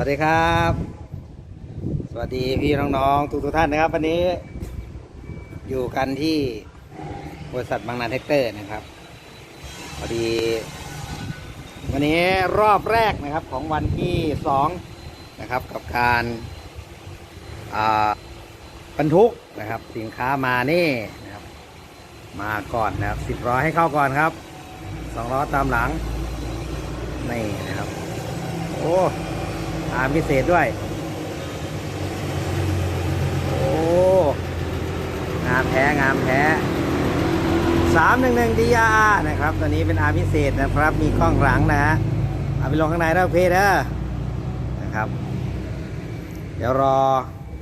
วัสดีครับ สวัสดีพี่น้องๆทุกๆท่านนะครับ วันนี้ อยู่กันที่บริษัทบางนาเทคเตอร์นะครับพอดี วันนี้รอบแรกนะครับของวันที่สองนะครับ กับการบรรทุกนะครับ สินค้ามานี่นะครับ มาก่อนนะครับสิบล้อยให้เข้าก่อนครับสองล้อตามหลังนี่นะครับ โอ้ อามพิเศษด้วย โอ้งามแท้งามแท้สามหนึ่งหนึ่งดีอานะครับ ตัวนี้เป็นอาร์พิเศษนะครับ มีกล้องหลังนะฮะเอาไปลงข้างในแล้วเพเด้อนะครับ เดี๋ยวรอ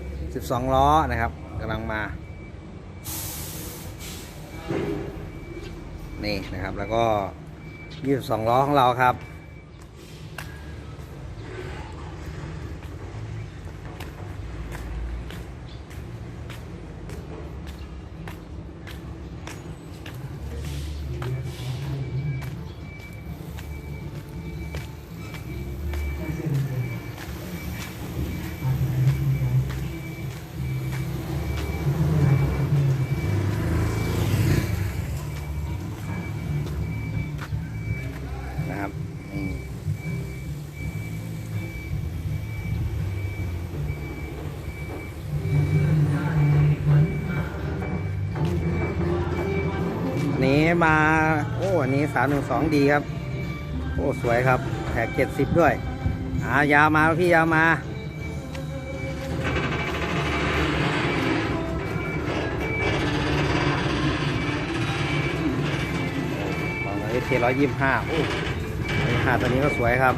12 ล้อนะครับกำลังมา นี่นะครับแล้วก็ 22 ล้อของเราครับ นี้มา โอ้อันนี้สามหนึ่งสองดีครับ โอ้ สวยครับแท็กเจ็ดสิบด้วย อ่ายาวมาพี่ยาวมา ของเอสเร้อยยี่ห้าโอ้ยห้าตัวนี้ก็สวยครับ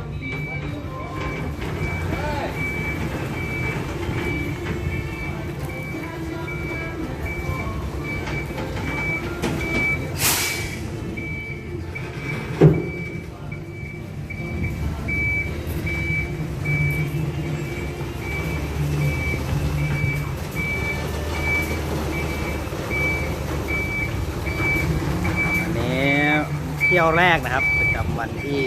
ที่ยวแรกนะครับ ประจำวันที่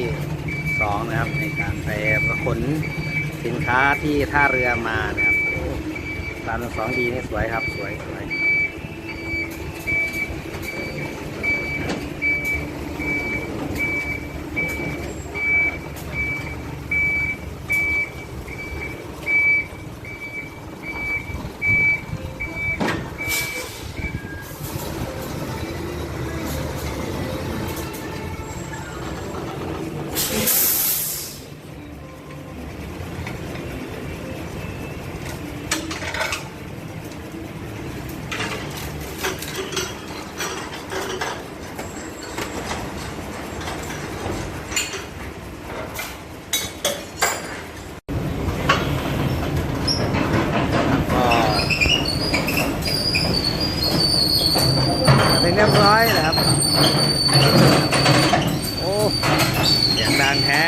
สองนะครับ ในการไปขนสินค้าที่ท่าเรือมานะครับสามสองดีนี่สวยครับ สวยสวยก็เป็นเรียบร้อยนะครับ โอ้เสียงดังแท้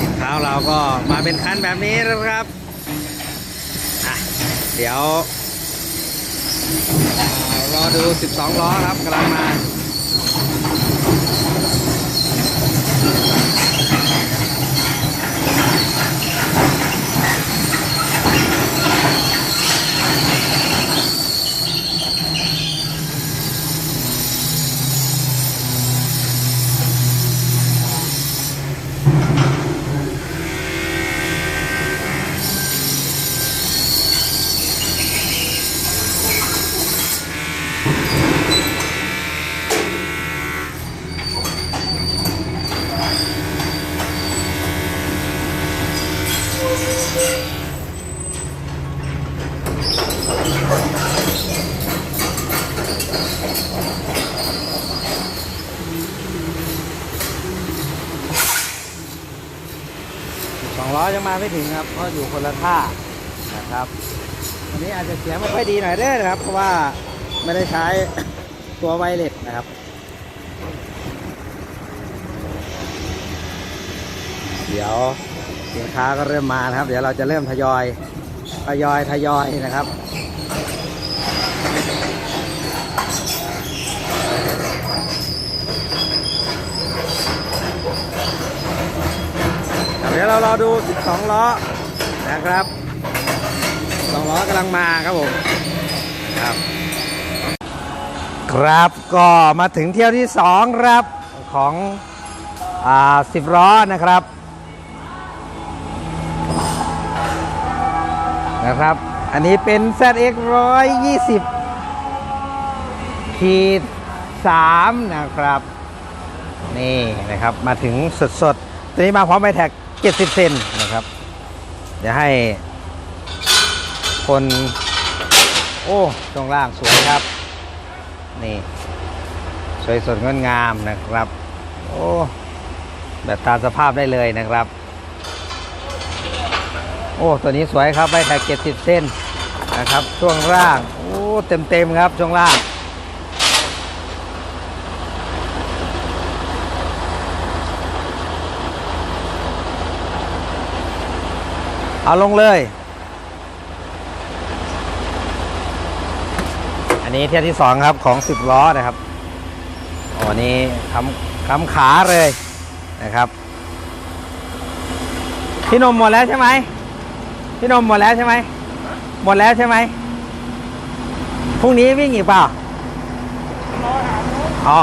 สินค้าเรา ก็มาเป็นคันแบบนี้นะครับอะเดี๋ยวอ่ารอดู 12 ล้อครับกำลังมา มาไม่ถึงครับ เพราะอยู่คนละท่านะครับวันนี้อาจจะเสียงไม่ค่อยดีหน่อยเด้อนะครับ เพราะว่าไม่ได้ใช้ตัวไวเลสนะครับเดี๋ยวสินค้าก็เริ่มมานะครับ เดี๋ยวเราจะเริ่มทยอยทยอยทยอยนะครับ เราร อดู 12 ล้อนะครับสองล้อกำลังมาครับผมครับ ครับก็มาถึงเที่ยวที่2ครับของอ่า10 ล้อนะครับนะครับ อันนี้เป็น ZX 120ขีด3นะครับ นี่นะครับมาถึงสดๆ ตัวนี้มาพร้อมไบแท็ก 70 เซนนะครับ เดี๋ยวให้คน โอ้ตรงล่างสวยครับ นี่ สวยสดงดงามนะครับ โอ้แบบตามสภาพได้เลยนะครับ โอ้ ตัวนี้สวยครับไบแท็ก70 เส้นนะครับ ช่วงล่าง โอ้ เต็มๆครับ ช่วงล่าง เอาลงเลย อันนี้เที่ยวที่สองครับของ10ล้อนะครับอ้นี้คำคำขาเลยนะครับ พี่นมหมดแล้วใช่ไหมพี่นมหมดแล้วใช่ไหมหมดแล้วใช่ไหมพรุ่งนี้วิ่งอีกเปล่าอ๋อ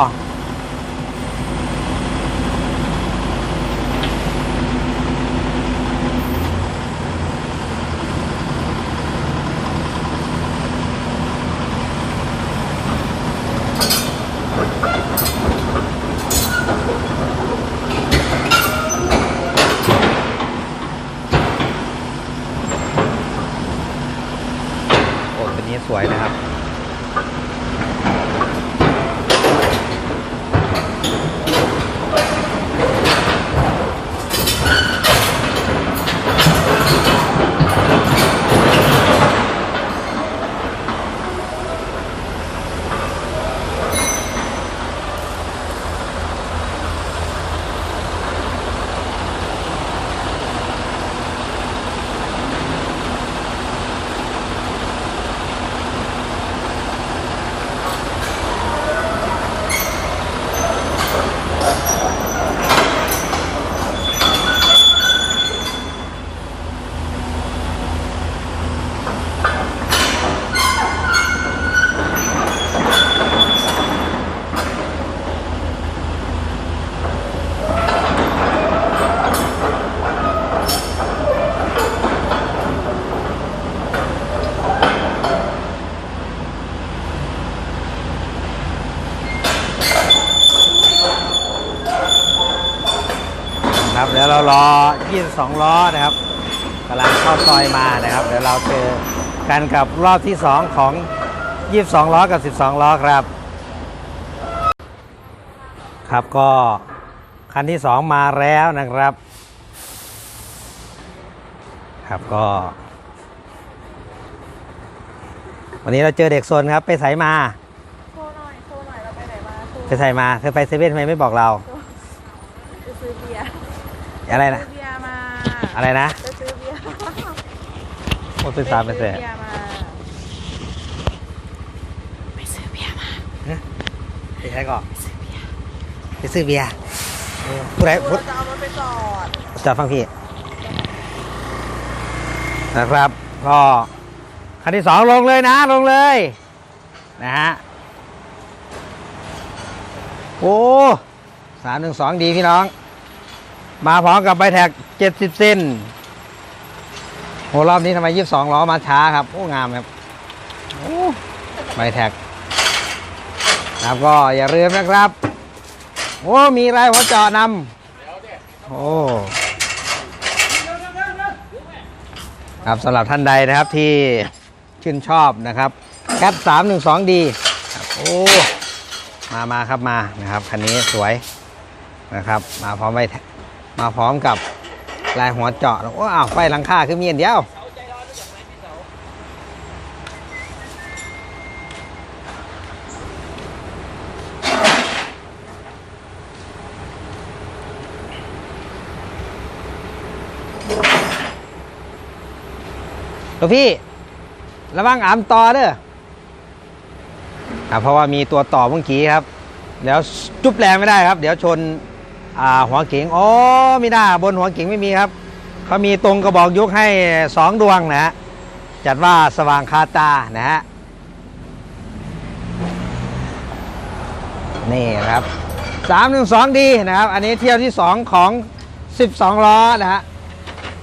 9ล้อ22ล้อนะครับกำลังเข้าซอยมานะครับ เดี๋ยวเราเจอกันกับรอบที่ 2 ของ 22 ล้อกับ 12 ล้อครับ ครับก็คันที่ 2 มาแล้วนะครับ ครับก็ วันนี้เราเจอเด็กโซนครับไปใสมา โชหน่อยโชหน่อยเราไปไหนมาไปใสมาเธอไปเซเว่นทำไมไม่บอกเรา อะไรนะซื้อเบียร์มาอะไรนะไปซื้อเบียร์โอ้ตื่นสามไปไปเสซื้ร็อจเบียร์มาไปซื้อเบียร์มาไปใช้ก่อนไปซื้อเบียร์เออผู้ใดผู้เราจะเอารถไปจอดจอดฟังพี่ นะครับ ก็คันที่สองลงเลยนะ ลงเลย นะฮะ โอ้สามหนึ่งสองดีพี่น้อง มาพร้อมกับใบแท็กเจ็ดสิบเซนโหรอบนี้ทำไมยี่สิบสองล้อมาช้าครับ โอ้ งามครับใบแท็กครับก็อย่าลืมนะครับ โอ้ มีไรหัวเจาะนำโอ้ครับสำหรับท่านใดนะครับที่ชื่นชอบนะครับแคปสามหนึ่งสองดีโอ้มามาครับมานะครับคันนี้สวยนะครับ มาพร้อมไว้ มาพร้อมกับลายหัวเจาะโอ้อ้าวไฟหลังคาคือมีอันเดียวหลวงพี่ระวังอามต่อเด้อเพราะว่ามีตัวต่อเมื่อกี้ครับเดี๋ยวจุ๊บแรงไม่ได้ครับ เดี๋ยวชน หัวเก๋งอ๋อไม่ได้บนหัวเก๋งไม่มีครับเขามีตรงกระบอกยุกให้สองดวงนะฮะจัดว่าสว่างคาตานะฮะนี่ครับสามหนึ่งสองดีนะครับ อันนี้เที่ยวที่สองของสิบสองล้อนะฮะ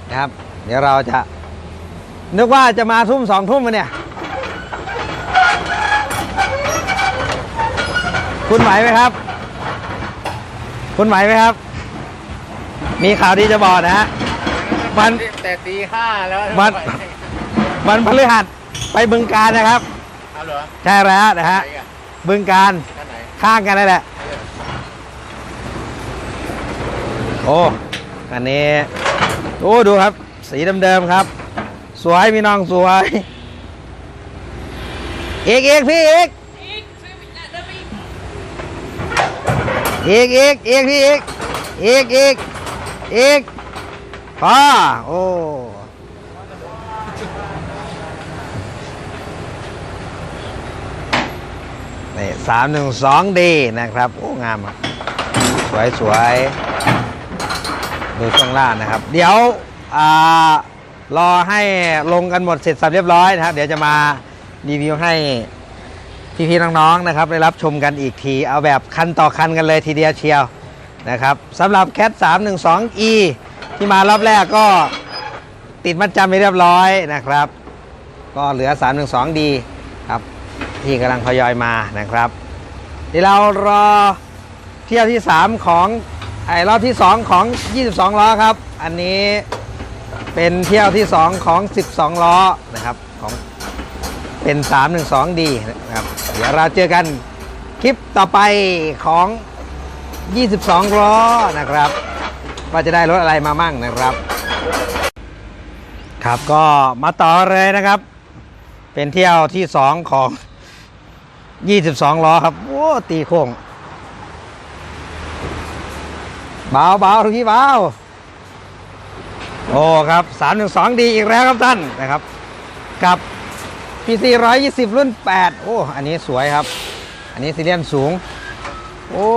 นะครับ เดี๋ยวเราจะนึกว่าจะมาทุ่มสองทุ่มมาเนี่ย คุณไหวไหมครับ คุณไหวไหมครับ มีข่าวดีจะบอกนะฮะวันแต่ตีห้าแล้ววันวันพฤหัสไปบึงการนะครับเอาเหรอใช่แล้วนะฮะไหนอะบึงการท่านไหนข้างกันนั่นแหละ โอ้อันนี้โอ้ดูครับ สีเดิมๆครับ สวยพี่น้องสวยเอกเอกพี่เอกเอกเอกเอกพี่เอกเอกเอกเอกป้าโอ้นี่สามหนึ่งสองดีนะครับ โอ้ งามสวยสวยดูช่วงล่างนะครับ เดี๋ยวอรอให้ลงกันหมดเสร็จสับเรียบร้อยนะครับ เดี๋ยวจะมารีวิวให้ พี่ๆน้องๆนะครับได้รับชมกันอีกที เอาแบบคันต่อคันกันเลยทีเดียวเชียวนะครับสำหรับแคท 312 e ที่มารอบแรกก็ติดมัดจำไปเรียบร้อยนะครับ ก็เหลือ 312 d ครับที่กำลังทยอยมานะครับเดี๋ยวเรารอเที่ยวที่ 3 ของไอ้รอบที่ 2 ของ 22 ล้อครับ อันนี้เป็นเที่ยวที่ 2 ของ 12 ล้อนะครับของ เป็น 312D นะครับเดี๋ยวเราเจอกันคลิปต่อไปของ 22 ล้อนะครับ ว่าจะได้รถอะไรมามั่งนะครับ ครับก็มาต่อเลยนะครับ เป็นเที่ยวที่ 2 ของ 22 ล้อครับ โอ้ตีโค้งเบาเบาทุกทีเบาโอ้ครับสามหนึ่งสองดีอีกแล้วครับท่านนะครับกับ PC 120 รุ่น 8 โอ้ อันนี้สวยครับ อันนี้ซีเรียมสูง โอ้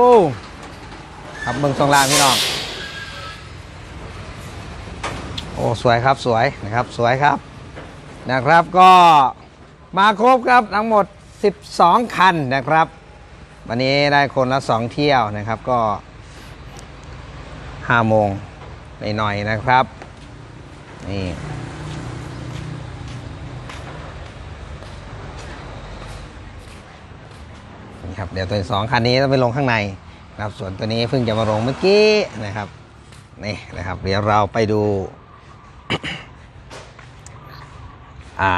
ครับเบิ่งทรงล่างพี่น้อง โอ้ สวยครับ สวยนะครับ สวยครับ นะครับ ก็มาครบครับทั้งหมด 12 คันนะครับ วันนี้ได้คนละ 2 เที่ยวนะครับ ก็ห้าโมงหน่อยๆนะครับ นี่ ครับเดี๋ยวตัวสองคันนี้ต้องไปลงข้างในนะครับส่วนตัวนี้เพิ่งจะมาลงเมื่อกี้นะครับนี่นะครับ เดี๋ยวเราไปดูอ่า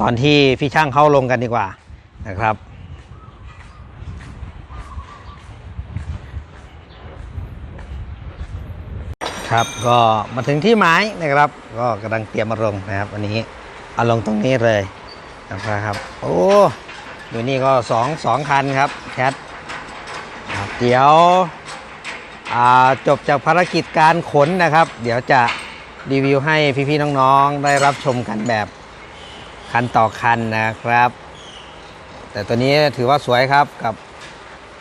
ตอนที่พี่ช่างเขาลงกันดีกว่านะครับครับก็มาถึงที่หมายนะครับ ก็กำลังเตรียมมาลงนะครับวันนี้เอาลงตรงนี้เลยนะครับ โอ้ อยู่นี่ก็สองสองคันครับแคทเดี๋ยวจบจากภารกิจการขนนะครับ เดี๋ยวจะรีวิวให้พี่ๆน้องๆ ได้รับชมกันแบบคันต่อคันนะครับ แต่ตัวนี้ถือว่าสวยครับกับ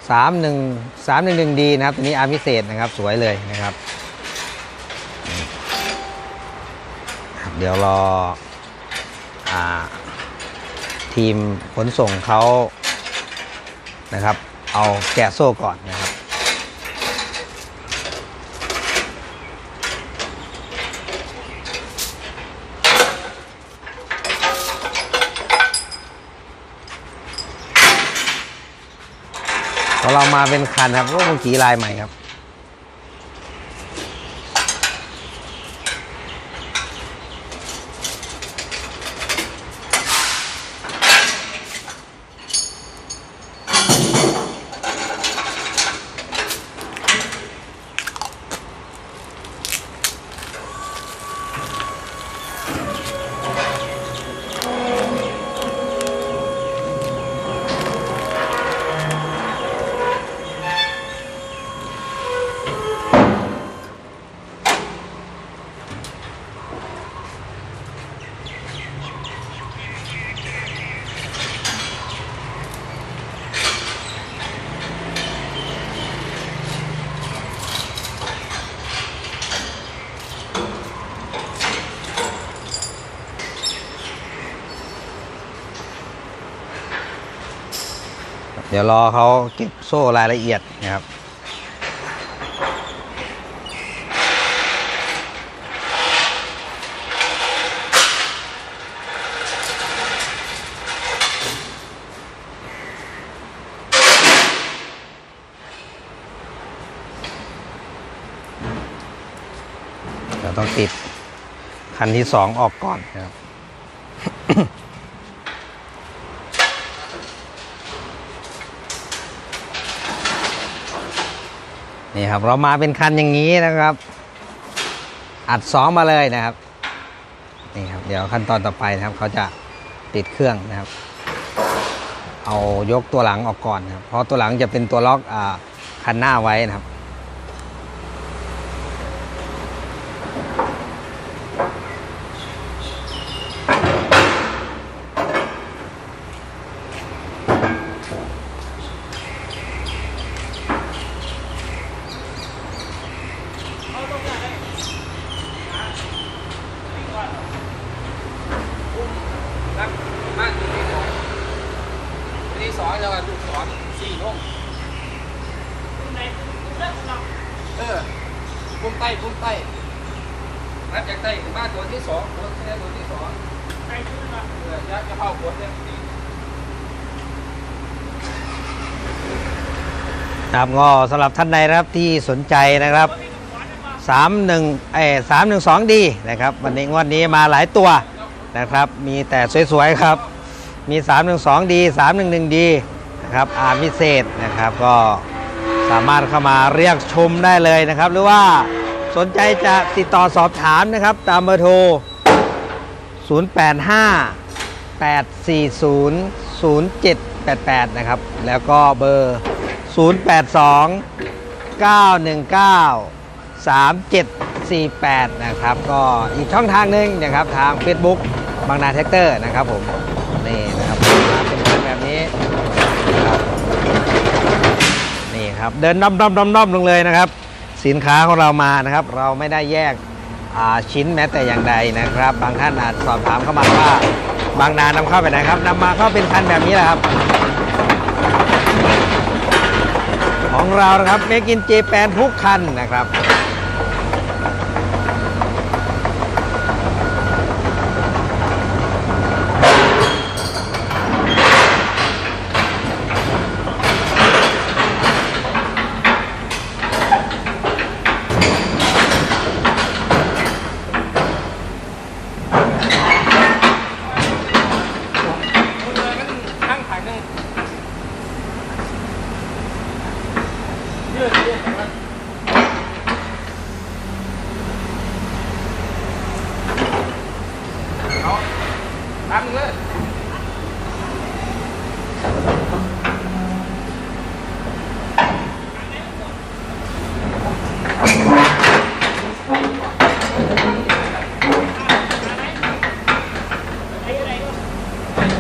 3 1 3 1 1 d นะครับ ตัวนี้อาร์พิเศษนะครับสวยเลยนะครับ เดี๋ยวรออา ทีมขนส่งเขานะครับ เอาแกะโซ่ก่อนนะครับพอเรามาเป็นคันครับก็เมื่อกี้ลายใหม่ครับ เดี๋ยวรอเขาเก็บโซ่รายละเอียดนะครับ เราต้องติดคันที่สองออกก่อนนะครับ นี่ครับเรามาเป็นคันอย่างนี้นะครับ อัดสองมาเลยนะครับนี่ครับเดี๋ยวขั้นตอนต่อไปนะครับเขาจะติดเครื่องนะครับ เอายกตัวหลังออกก่อนนะครับเพราะตัวหลังจะเป็นตัวล็อกอคันหน้าไว้นะครับบ้านอยู่ที่สองที่สองแล้วก็ลูกสองสี่ห้องเออพุ่ม ใต้พุ่มใต้นัดจากใต้ถึงบ้านตัวที่สองตัวที่แรกตัวที่สองใต้ขึ้นมาเออจะจะเข้าบทเนี่ยนี่ครับก็สำหรับท่านใดนะครับที่สนใจนะครับสามหนึ่งเอสามหนึ่งสองดีนะครับ วันนี้งวดนี้มาหลายตัวนะครับ มีแต่สวยๆครับ มี 3 1 2ดี3 1 1ดีนะครับอาร์พิเศษนะครับก็สามารถเข้ามาเรียกชมได้เลยนะครับ หรือว่า สนใจจะติดต่อสอบถามนะครับ ตามเบอร์โทร 085 840 0788 นะครับ แล้วก็เบอร์ 082 919 3748 นะครับ ก็อีกช่องทางหนึ่งนะครับ ทาง Facebook บางนาแท็กเตอร์นะครับผม นี่นะครับมาเป็นคันแบบนี้นี่ครับ เดินด้อมด้อมด้อมด้อมลงเลยนะครับ สินค้าของเรามานะครับ เราไม่ได้แยกชิ้นแม้แต่อย่างใดนะครับ บางท่านอาจสอบถามเข้ามาว่า บางนานำเข้าไปไหนครับนำมาเข้าเป็นคันแบบนี้แหละครับ ของเรานะครับเมกินเจแปนทุกคันนะครับ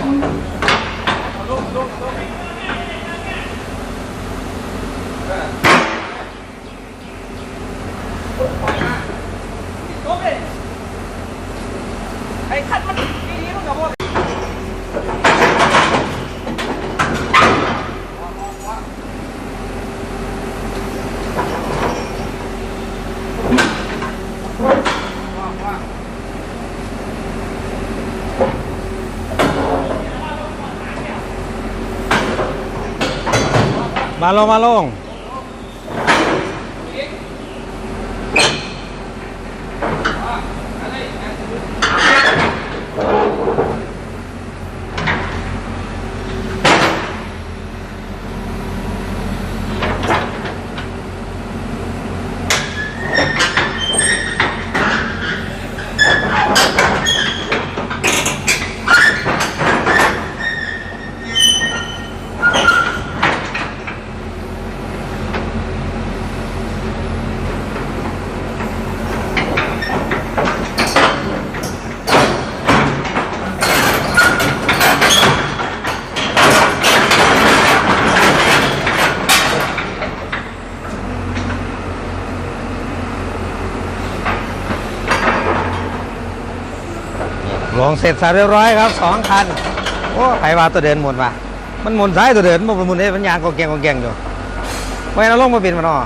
Thank you. ม ลงเสร็จสับเรียบร้อยครับสองคันโอ้ไผว่าตัวเดินหมดว่ะมันหมุนซ้ายตัวเดินมันหมุนได้มันยางกองแกงกองแกงอยู่ไว้เราลงมาเป็นมันอ่อ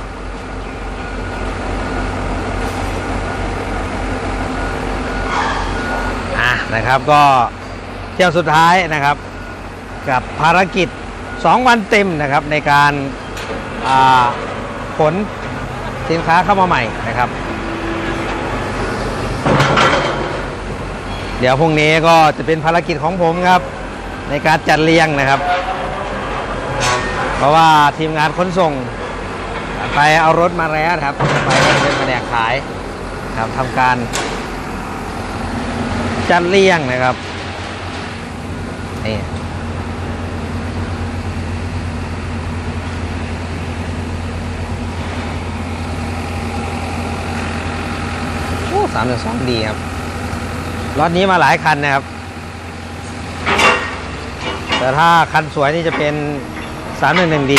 ะนะครับก็เที่ยวสุดท้ายนะครับ กับภารกิจ 2 วันเต็มนะครับในการขนสินค้าเข้ามาใหม่นะครับ เดี๋ยวพรุ่งนี้ก็จะเป็นภารกิจของผมครับ ในการจัดเรียงนะครับ เพราะว่าทีมงานขนส่ง ไปเอารถมาแล้วครับ ไปเป็นแผนกขายครับทำการ จัดเรียงนะครับนี่โอ้สามหนึ่งสองดีครับ รถนี้มาหลายคันนะครับ แต่ถ้าคันสวยนี่จะเป็น 311D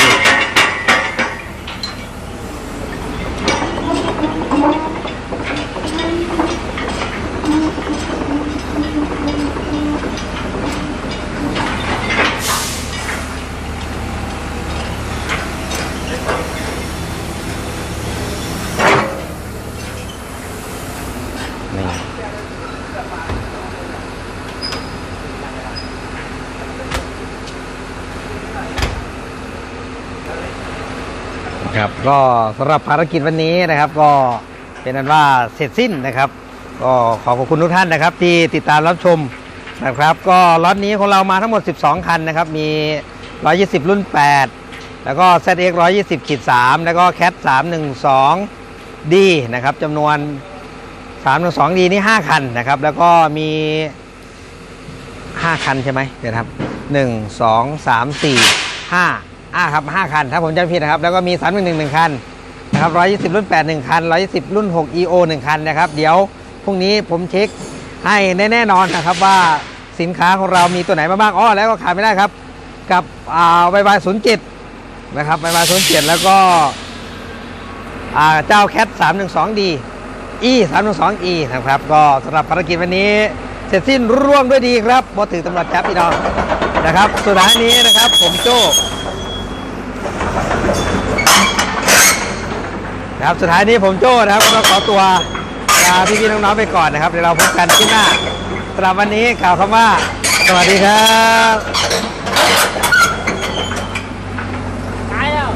ครับ ก็สำหรับภารกิจวันนี้นะครับ ก็เป็นนั้นว่าเสร็จสิ้นนะครับ ก็ขอขอบคุณทุกท่านนะครับ ที่ติดตามรับชมนะครับ ก็ล็อตนี้ของเรามาทั้งหมด 12 คันนะครับ มี 120 รุ่น 8 แล้วก็ ZX 120ขีด3แล้วก็ CAT 312 D นะครับจำนวน 312 D นี่ 5 คันนะครับ แล้วก็มี 5 คันใช่ไหมเดี๋ยวครับ 1 2 3 4 5 อ่าครับ5คันถ้าผมจำผิดนะครับ แล้วก็มี3 1 1 1คันนะครับ120รุ่น8 1คัน120รุ่น6 EO 1คันนะครับ เดี๋ยวพรุ่งนี้ผมเช็คให้แน่ๆนอนนะครับว่าสินค้าของเรามีตัวไหนมาบ้างอ๋อแล้วก็ขาดไม่ได้ครับ กับอ่าไวไวศูนย์เจ็ดนะครับไวไวศูนย์เจ็ดแล้วก็อ่าเจ้าแคท312 d e 312 e นะครับ ก็สำหรับภารกิจวันนี้เสร็จสิ้นร่วงด้วยดีครับบอถือตำรวจจับพี่น้องนะครับ สุดท้ายนี้นะครับ ผมโจ้ นะครับสุดท้ายนี้ผมโจ้นะครับก็ต้องขอตัวลาพี่ๆน้องๆไปก่อนนะครับเดี๋ยวเราพบกันที่หน้าสำหรับวันนี้กล่าวคำว่า สวัสดีครับ